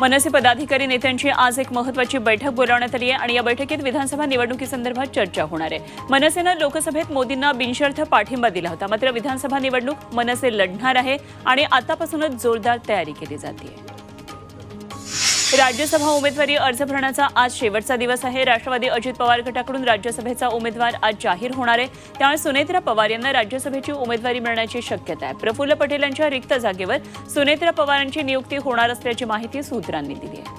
मनसे पदाधिकारी नेत्यांची आज एक महत्वाची बैठक बोलावण्यात आली आहे आणि या बैठकीत विधानसभा निवडणुकीसंदर्भात चर्चा होणार आहे. मनसेनं लोकसभेत मोदींना बिनशर्त पाठिंबा दिला होता. मात्र विधानसभा निवडणूक मनसे लढणार आहे आणि आतापासूनच जोरदार तयारी केली जाते राज्यसभा उमेदवारी अर्ज भरण्याचा आज शेवटचा दिवस आहे. राष्ट्रवादी अजित पवार गटाकडून राज्यसभेचा उमेदवार आज जाहीर होणार आहे. त्यामुळे सुनेत्रा पवार यांना राज्यसभेची उमेदवारी मिळण्याची शक्यता आहे. प्रफुल्ल पटेल यांच्या रिक्त जागेवर सुनेत्रा पवारांची नियुक्ती होणार असल्याची माहिती सूत्रांनी दिली आहे.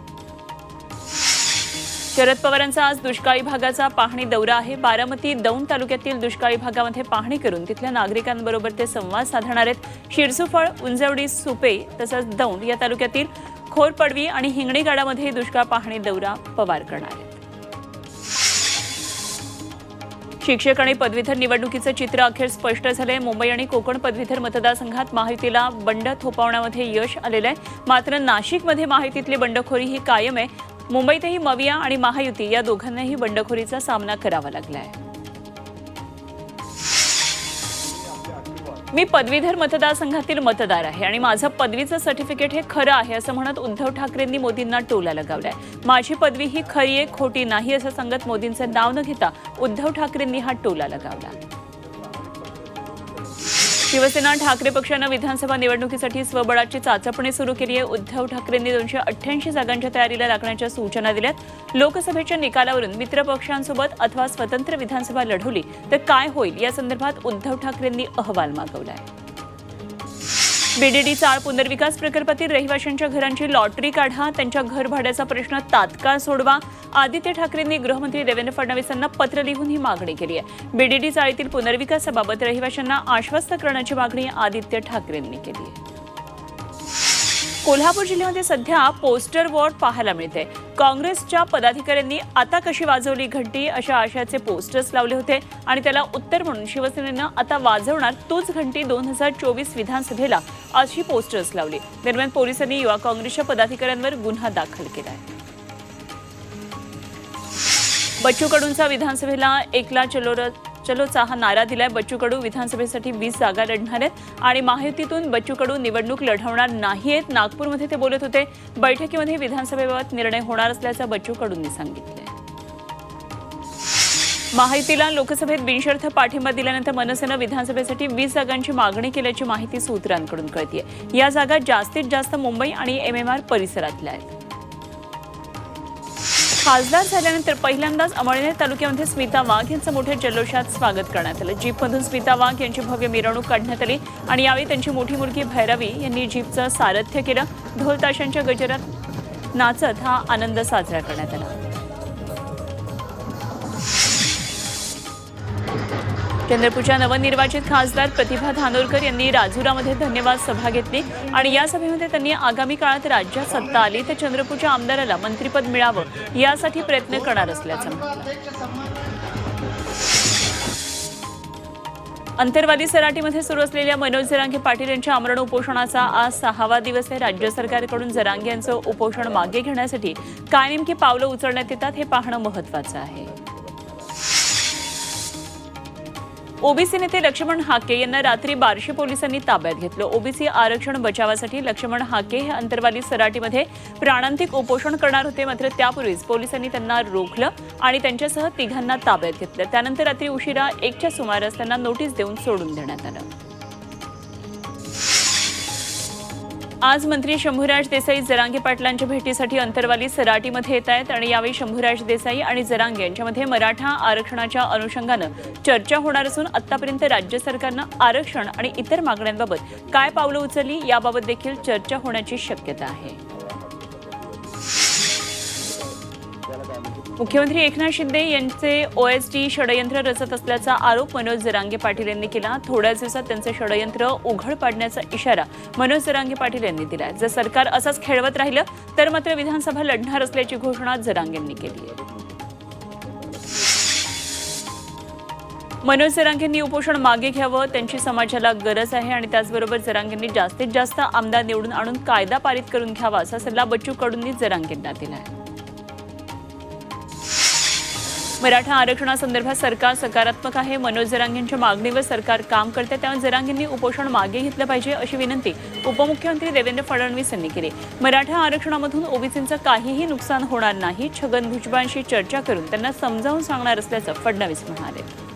शरद पवारांचा आज दुष्काळी भागाचा पाहणी दौरा आहे. बारामती दौंड तालुक्यातील दुष्काळी भागामध्ये पाहणी करून तिथल्या नागरिकांबरोबर ते संवाद साधणार आहेत. शिरसुफळ उंजवडी सुपे तसंच दौंड या तालुक्यातील खोरपडवी आणि हिंगणी गाडामध्ये दुष्काळ पाहणी दौरा पवार करणार आहेत. शिक्षक आणि पदवीधर निवडणुकीचं चित्र अखेर स्पष्ट झालंय. मुंबई आणि कोकण पदवीधर मतदारसंघात महायुतीला बंड थोपवण्यामध्ये यश आलेलं आहे. मात्र नाशिकमध्ये महायुतीतली बंडखोरी ही कायम आहे. मुंबईतही मविया आणि महायुती या दोघांनाही बंडखोरीचा सामना करावा लागला आहे मी पदवीधर मतदारसंघातील मतदार आहे आणि माझं पदवीचं सर्टिफिकेट हे खरं आहे असं म्हणत उद्धव ठाकरेंनी मोदींना टोला लगावलाय. माझी पदवी ही खरी आहे खोटी नाही असं सांगत मोदींचं नाव न घेता उद्धव ठाकरेंनी हा टोला लगावला. शिवसेना ठाकरे पक्षानं विधानसभा निवडणुकीसाठी स्वबळाची चाचपणी सुरू केली आहे. उद्धव ठाकरेंनी दोनशे अठ्ठ्याऐंशी जागांच्या तयारीला लागण्याच्या सूचना दिल्यात. लोकसभेच्या निकालावरून मित्र पक्षांसोबत अथवा स्वतंत्र विधानसभा लढवली तर काय होईल? या संदर्भात उद्धव ठाकरेंनी अहवाल मागवला आहे बीडीडी चाळ पुनर्विकास प्रकल्पातील रहिवाशांच्या घरांची लॉटरी काढा त्यांच्या घर भाड्याचा प्रश्न तात्काळ सोडवा. आदित्य ठाकरेंनी गृहमंत्री देवेंद्र फडणवीसांना पत्र लिहून ही मागणी केली आहे. बीडीडी चाळीतील पुनर्विकासाबाबत रहिवाशांना आश्वस्त करण्याची मागणी आदित्य ठाकरेंनी केली आहे. कोल्हापूर जिल्ह्यामध्ये सध्या पोस्टर वॉर पाहायला मिळते काँग्रेसच्या पदाधिकाऱ्यांनी आता कशी वाजवली घंटी अशा आशयाचे पोस्टर्स लावले होते आणि त्याला उत्तर म्हणून शिवसेनेनं आता वाजवणार तूच घंटी दोन हजार चोवीस विधानसभेला अशी पोस्टर्स लावली. दरम्यान पोलिसांनी युवा काँग्रेसच्या पदाधिकाऱ्यांवर गुन्हा दाखल केला आहे बच्चू कडूंचा विधानसभेला एकला चलोरत चलोचा हा नारा दिलाय. बच्चू कडू विधानसभेसाठी वीस जागा लढणार आहेत आणि महायुतीतून बच्चू कडू निवडणूक लढवणार नाहीयेत. नागपूरमध्ये ते बोलत होते बैठकीमध्ये विधानसभेबाबत निर्णय होणार असल्याचं बच्चू कडूंनी सांगितलंय. महायुतीला लोकसभेत बिनशर्त पाठिंबा दिल्यानंतर मनसेनं विधानसभेसाठी वीस जागांची मागणी केल्याची माहिती सूत्रांकडून कळतीय. या जागा जास्तीत जास्त मुंबई आणि एमएमआर परिसरातल्या आहेत. खासदार झाल्यानंतर पहिल्यांदाच अमळनेर तालुक्यामध्ये स्मिता वाघ यांचं मोठ्या जल्लोषात स्वागत करण्यात आलं. जीपमधून स्मिता वाघ यांची भव्य मिरवणूक काढण्यात आली आणि यावेळी त्यांची मोठी मुलगी भैरवी यांनी जीपचं सारथ्य केलं. ढोलताशांच्या गजरात नाचत हा आनंद साजरा करण्यात आला. चंद्रपूरच्या नवनिर्वाचित खासदार प्रतिभा धानोरकर यांनी राजुरामध्ये धन्यवाद सभा घेतली आणि या सभेमध्ये त्यांनी आगामी काळात राज्यात सत्ता आली तर चंद्रपूरच्या आमदाराला मंत्रिपद मिळावं यासाठी प्रयत्न करणार असल्याचं अंतरवादी सराटीमध्ये सुरू असलेल्या मनोज जरांगे पाटील यांच्या आमरण उपोषणाचा आज सहावा दिवस आहे. राज्य सरकारकडून जरांगे यांचं उपोषण मागे घेण्यासाठी काय नेमकी पावलं उचलण्यात येतात हे पाहणं महत्वाचं आहे. ओबीसी नेते लक्ष्मण हाके यांना रात्री बार्शी पोलिसांनी ताब्यात घेतलं. ओबीसी आरक्षण बचावासाठी लक्ष्मण हाके हे अंतरवाली सराटीमध्ये प्राणांतिक उपोषण करणार होते. मात्र त्यापूर्वीच पोलिसांनी त्यांना रोखलं आणि त्यांच्यासह तिघांना ताब्यात घेतलं. त्यानंतर रात्री उशिरा एकच्या सुमारास त्यांना नोटीस देऊन सोडून देण्यात आलं. आज मंत्री शंभूराज देसाई जरांगे पाटलांच्या भेटीसाठी अंतरवाली सराटीमध्ये येत आहेत आणि यावेळी शंभूराज देसाई आणि जरांगे यांच्यामध्ये मराठा आरक्षणाच्या अनुषंगानं चर्चा होणार असून आतापर्यंत राज्य सरकारनं आरक्षण आणि इतर मागण्यांबाबत काय पावलं उचलली याबाबत देखील चर्चा होण्याची शक्यता आहे. मुख्यमंत्री एकनाथ शिंदे यांचे ओएसडी षडयंत्र रचत असल्याचा आरोप मनोज जरांगे पाटील यांनी केला. थोड्याच दिवसात त्यांचे षडयंत्र उघड पाडण्याचा इशारा मनोज जरांगे पाटील यांनी दिला जर सरकार असंच खेळवत राहिलं तर मात्र विधानसभा लढणार असल्याची घोषणा जरांगे यांनी केली आहे. मनोज जरांगेंनी उपोषण मागे घ्यावं त्यांची समाजाला गरज आहे आणि त्याचबरोबर जरांगेंनी जास्तीत जास्त आमदार निवडून आणून कायदा पारित करून घ्यावा असा सल्ला बच्चू कडूंनी जरांगेंना दिला आहे मराठा आरक्षणासंदर्भात सरकार सकारात्मक आहे. मनोज जरांगेंच्या मागणीवर सरकार काम करते. त्यामुळे जरांगेंनी उपोषण मागे घेतलं पाहिजे अशी विनंती उपमुख्यमंत्री देवेंद्र फडणवीस यांनी केली. मराठा आरक्षणामधून ओबीसींचं काहीही नुकसान होणार नाही. छगन भुजबळांशी चर्चा करून त्यांना समजावून सांगणार असल्याचं फडणवीस म्हणाले.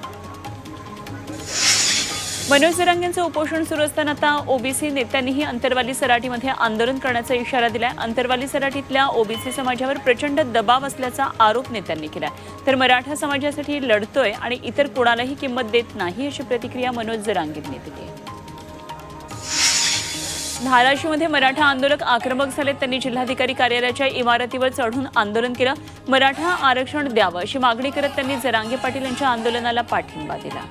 मनोज जरांगेंचं उपोषण सुरू असताना आता ओबीसी नेत्यांनीही अंतरवाली सराटीमध्ये आंदोलन करण्याचा इशारा दिलाय. अंतरवाली सराटीतल्या ओबीसी समाजावर प्रचंड दबाव असल्याचा आरोप नेत्यांनी केला तर मराठा समाजासाठी लढतोय आणि इतर कोणालाही किंमत देत नाही अशी प्रतिक्रिया मनोज जरांगेंनी दिली. धाराशिवमध्ये मराठा आंदोलक आक्रमक झालेत. त्यांनी जिल्हाधिकारी कार्यालयाच्या इमारतीवर चढून आंदोलन केलं. मराठा आरक्षण द्यावं अशी मागणी करत त्यांनी जरांगे पाटील यांच्या आंदोलनाला पाठिंबा दिला.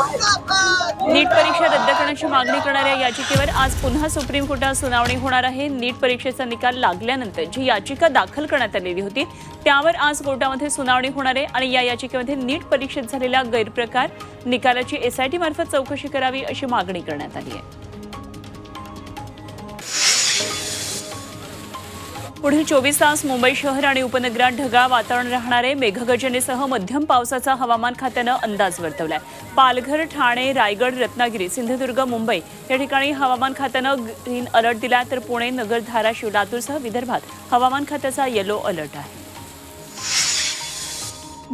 नीट परीक्षा रद्द करण्याची मागणी करणाऱ्या याचिकेवर आज पुन्हा सुप्रीम कोर्टात सुनावणी होणार आहे. नीट परीक्षेचा निकाल लागल्यानंतर जी याचिका दाखल करण्यात आलेली होती त्यावर आज कोर्टामध्ये सुनावणी होणार आहे आणि या याचिकेमध्ये नीट परीक्षेत झालेला गैरप्रकार निकालाची एसआयटी मार्फत चौकशी करावी अशी मागणी करण्यात आली आहे. पुढील चोवीस तास मुंबई शहर आणि उपनगरात ढगाळ वातावरण राहणारे मेघगर्जनेसह मध्यम पावसाचा हवामान खात्यानं अंदाज वर्तवलाय. पालघर ठाणे रायगड रत्नागिरी सिंधुदुर्ग मुंबई या ठिकाणी हवामान खात्यानं ग्रीन अलर्ट दिला तर पुणे नगर धाराशिव लातूरसह विदर्भात हवामान खात्याचा येलो अलर्ट आहे.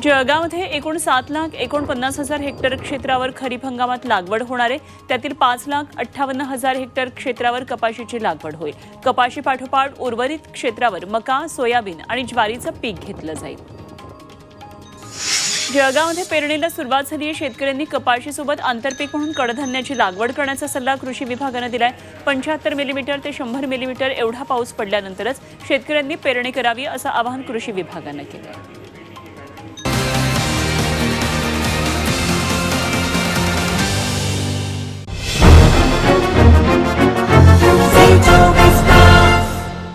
जळगावमध्ये एकूण सात लाख एकोणपन्नास हजार हेक्टर क्षेत्रावर खरीप हंगामात लागवड होणार आहे. त्यातील पाच लाख अठ्ठावन्न हजार हेक्टर क्षेत्रावर कपाशीची लागवड होईल. कपाशी पाठोपाठ उर्वरित क्षेत्रावर मका सोयाबीन आणि ज्वारीचं पीक घेतलं जाईल. जळगावमध्ये पेरणीला सुरुवात झाली आहे. शेतकऱ्यांनी कपाशीसोबत आंतरपीक म्हणून कडधान्याची लागवड करण्याचा सल्ला कृषी विभागानं दिलाय. पंच्याहत्तर मिलीमीटर ते शंभर मिलीमीटर एवढा पाऊस पडल्यानंतरच शेतकऱ्यांनी पेरणी करावी असं आवाहन कृषी विभागानं केलं